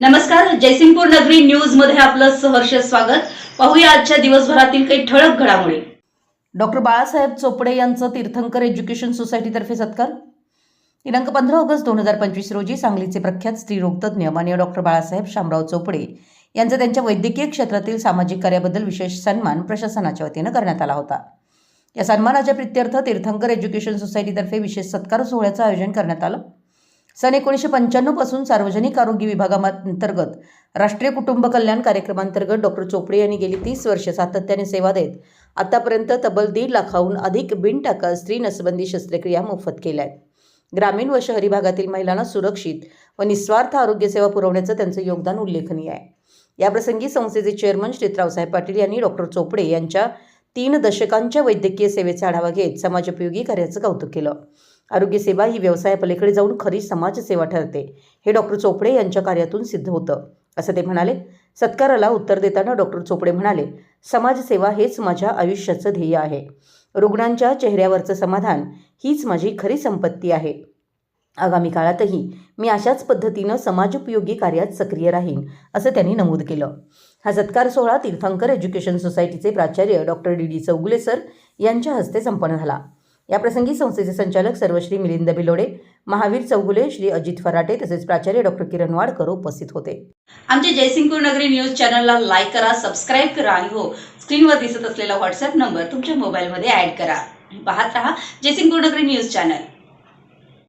नमस्कार जयसिंगपूर नगरी न्यूजमध्ये आपलं सहर्ष स्वागत. पाहूया आजच्या दिवसभरातील काही ठळक घडामोडी. डॉक्टर बाळासाहेब चोपडे यांचं तीर्थंकर एज्युकेशन सोसायटीतर्फे सत्कार. दिनांक पंधरा ऑगस्ट दोन हजार पंचवीस रोजी सांगलीचे प्रख्यात स्त्रीरोगतज्ञ माननीय डॉक्टर बाळासाहेब शामराव चोपडे यांचा त्यांच्या वैद्यकीय क्षेत्रातील सामाजिक कार्याबद्दल विशेष सन्मान प्रशासनाच्या वतीनं करण्यात आला होता. या सन्मानाच्या प्रित्यर्थ तीर्थंकर एज्युकेशन सोसायटीतर्फे विशेष सत्कार सोहळ्याचं आयोजन करण्यात आलं. सन एकोणीसशे पंच्याण्णवपासून सार्वजनिक आरोग्य विभागाअंतर्गत राष्ट्रीय कुटुंब कल्याण कार्यक्रमांतर्गत डॉक्टर चोपडे यांनी गेली तीस वर्ष सातत्याने सेवा देत आतापर्यंत तब्बल दीड लाखाहून अधिक बिनटाका स्त्री नसबंदी शस्त्रक्रिया मोफत केल्या आहेत. ग्रामीण व शहरी भागातील महिलांना सुरक्षित व निस्वार्थ आरोग्यसेवा पुरवण्याचं त्यांचं योगदान उल्लेखनीय आहे. याप्रसंगी संस्थेचे चेअरमन श्रीतरावसाहेब पाटील यांनी डॉक्टर चोपडे यांच्या तीन दशकांच्या वैद्यकीय सेवेचा आढावा घेत समाजोपयोगी कार्याचं कौतुक केलं. आरोग्यसेवा ही व्यवसायापलीकडे जाऊन खरी समाजसेवा ठरते. हे डॉक्टर चोपडे यांच्या कार्यातून सिद्ध होतं. असं ते म्हणाले. सत्काराला उत्तर देताना डॉक्टर चोपडे म्हणाले समाजसेवा हेच माझ्या आयुष्याचं ध्येय आहे. रुग्णांच्या चेहऱ्यावरचं समाधान हीच माझी खरी संपत्ती आहे. आगामी काळातही मी अशाच पद्धतीनं समाजोपयोगी कार्यात सक्रिय राहीन असं त्यांनी नमूद केलं. हा सत्कार सोहळा तीर्थंकर एज्युकेशन सोसायटीचे प्राचार्य doctor D. D. Chougule sir यांच्या हस्ते संपन्न झाला. याप्रसंगी संस्थेचे संचालक सर्वश्री मिलिंद बिलोडे महावीर चौगुले श्री अजित फराटे तसेच प्राचार्य डॉक्टर किरण वाडकर उपस्थित होते. आमच्या जयसिंगपूर नगरी न्यूज चॅनलला लाईक करा सबस्क्राईब करा आणि हो स्क्रीनवर दिसत असलेला व्हॉट्सअप नंबर तुमच्या मोबाईलमध्ये ऍड करा. पाहत रहा जयसिंगपूर नगरी न्यूज चॅनल.